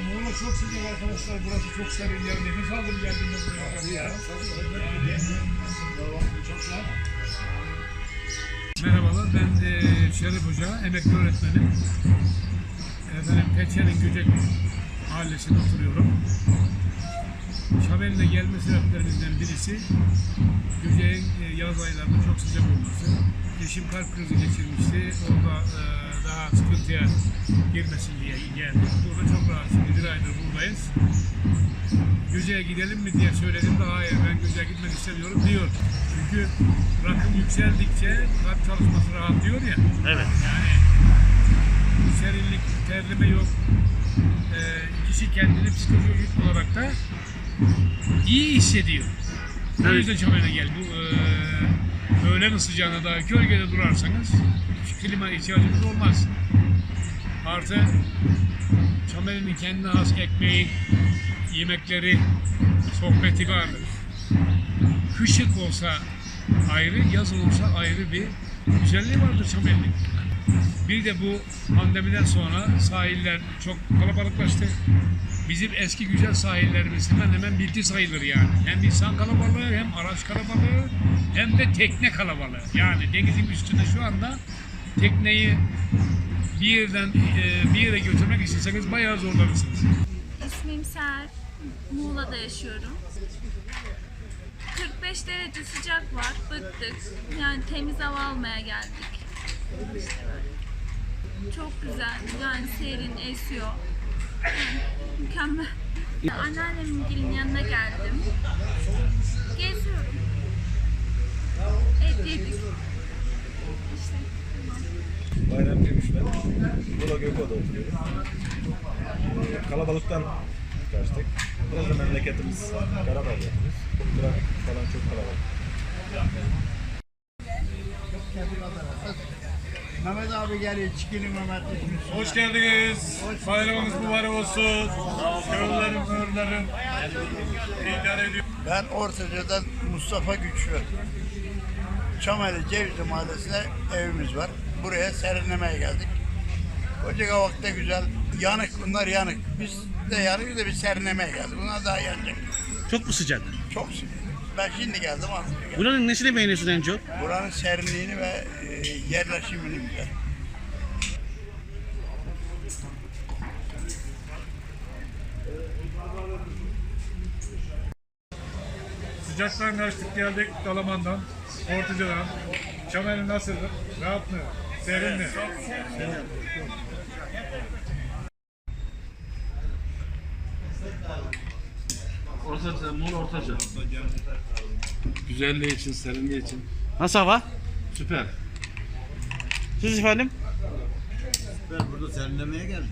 Muğla çok sıcak arkadaşlar. Burası çok serin yer. Nefes aldım geldiğimde buraya. Ya. Merhabalar, ben e, Şerif Hoca, emekli öğretmenim. Efendim, Peçe'nin Göcek mahallesinde oturuyorum. Şaben'le gelme sebeplerimizden birisi Göcek'in e, yaz aylarında çok sıcak olması. Eşim kalp krizi geçirmişti. E, daha sıkıntıya girmesin diye geldik. Burada çok rahat şimdi bir aydır buradayız. Göcek'e gidelim mi diye söyledim de hayır ben Göcek'e gitmek istemiyorum diyor. Çünkü rakım yükseldikçe kalp çalışması rahatlıyor ya. Evet. Yani serinlik, terleme yok. Ee, kişi kendini psikolojik olarak da iyi hissediyor. O Evet. yüzden Çamay'a gel. Bu e, öğlen sıcağına da gölgede durarsanız klima ihtiyacınız olmaz. Artı Çamay'ın kendine has ekmeği, yemekleri, sohbeti vardır. Kışık olsa ayrı, yazın olsa ayrı bir güzelliği vardır Çamay'ın. Bir de bu pandemiden sonra sahiller çok kalabalıklaştı. Bizim eski güzel sahillerimiz hemen hemen bitti sayılır yani. Hem insan kalabalığı hem araç kalabalığı hem de tekne kalabalığı. Yani denizin üstünde şu anda tekneyi bir yerden e, bir yere götürmek isteseniz bayağı zorlanırsınız. İsmim Ser. Muğla'da yaşıyorum. 45 derece sıcak var. Bıktık. Yani temiz hava almaya geldik. Çok güzel. Yani serin esiyor. Mükemmel. Anneannemin gelin yanına geldim. Geziyorum. Et yedik. İşte. Bayram Gümüş ben. Bula Göko'da oturuyorum. Ee, Kalabalıktan kaçtık. Biraz da memleketimiz Karadağ yapıyoruz. Trafik falan çok kalabalık. Mehmet abi geliyor, çikili Mehmet. Hoş geldiniz. Bayramınız mübarek olsun. Köylülerim, köylülerim. İdare ediyor. Ben Ortaca'dan Mustafa Güçlü. Çameli Cevizli Mahallesi'ne evimiz var. Buraya serinlemeye geldik. Koca Kavak'ta güzel. Yanık, bunlar yanık. Biz de yanık da bir serinlemeye geldik. Bunlar daha yanacak. Çok mu sıcak? Çok sıcak. Ben şimdi geldim, geldim. Buranın nesini beğeniyorsun en çok? Buranın serinliğini ve e, yerleşimini güzel. Sıcaktan kaçtık geldik Dalaman'dan, Ortuca'dan. Çamer'in nasıldı? Rahat mı? Serin mi? Ortaca, Muğla Ortaca. Güzelliği için, serinliği için. Nasıl hava? Süper. Siz efendim? Ben burada serinlemeye geldim.